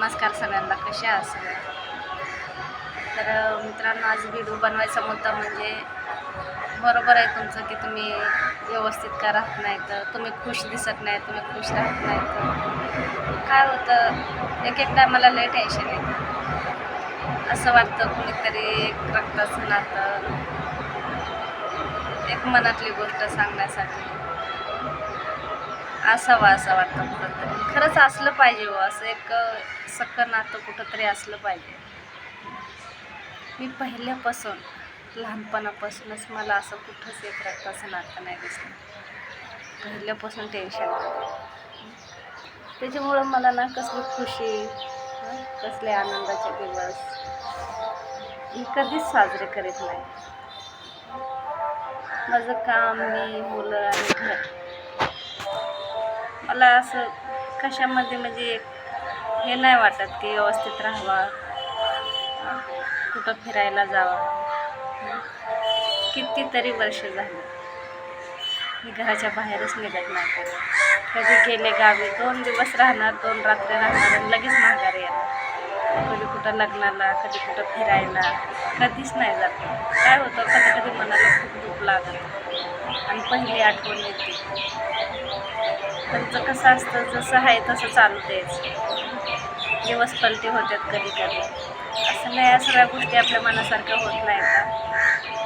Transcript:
नमस्कार सगळ्यांना कसे असं तर मित्रांनो आज व्हिडिओ बनवायचा मुद्दा म्हणजे बरोबर आहे तुमचं की तुम्ही व्यवस्थित का राहत नाही तर तुम्ही खुश दिसत नाही तुम्ही खुश राहत नाही तर काय होतं एक एक टायमाला लय टेन्शन येतं असं वाटतं कुणीतरी एक रक्ताचं नातं एक मनातली गोष्ट सांगण्यासाठी. असावा असं वाटतं कुठंतरी. खरंच असलं पाहिजे हो असं एक अ, नातं कुठंतरी असलं पाहिजे. मी पहिल्यापासून लहानपणापासूनच मला असं कुठंच एक रक्ताचं नातं नाही दिसलं. पहिल्यापासून टेन्शन त्याच्यामुळं मला ना कसली खुशी कसले आनंदाचे दिवस मी कधीच साजरे करीत नाही. माझं काम मी मुलं आणि घर. मला असं कशामध्ये म्हणजे हे नाही वाटत की व्यवस्थित राहावा कुठं फिरायला जावं. कितीतरी वर्ष झाली मी घराच्या बाहेरच निघत नाही. कधी. गेले गावी दोन दिवस राहणार दोन रात्री राहणार आणि लगेच माघारी येणार. कधी कुठं लग्नाला कधी कुठं फिरायला कधीच नाही जात. काय होतं कधी कधी मनाला खूप दुःख लागत. आणि पहिली आठवण येते. त्यांचं कसं असतं जसं आहे तसं चालू द्यायचं दिवस पलटी होतात कधी कधी असं नाही या सगळ्या गोष्टी आपल्या मनासारख्या होत नाही का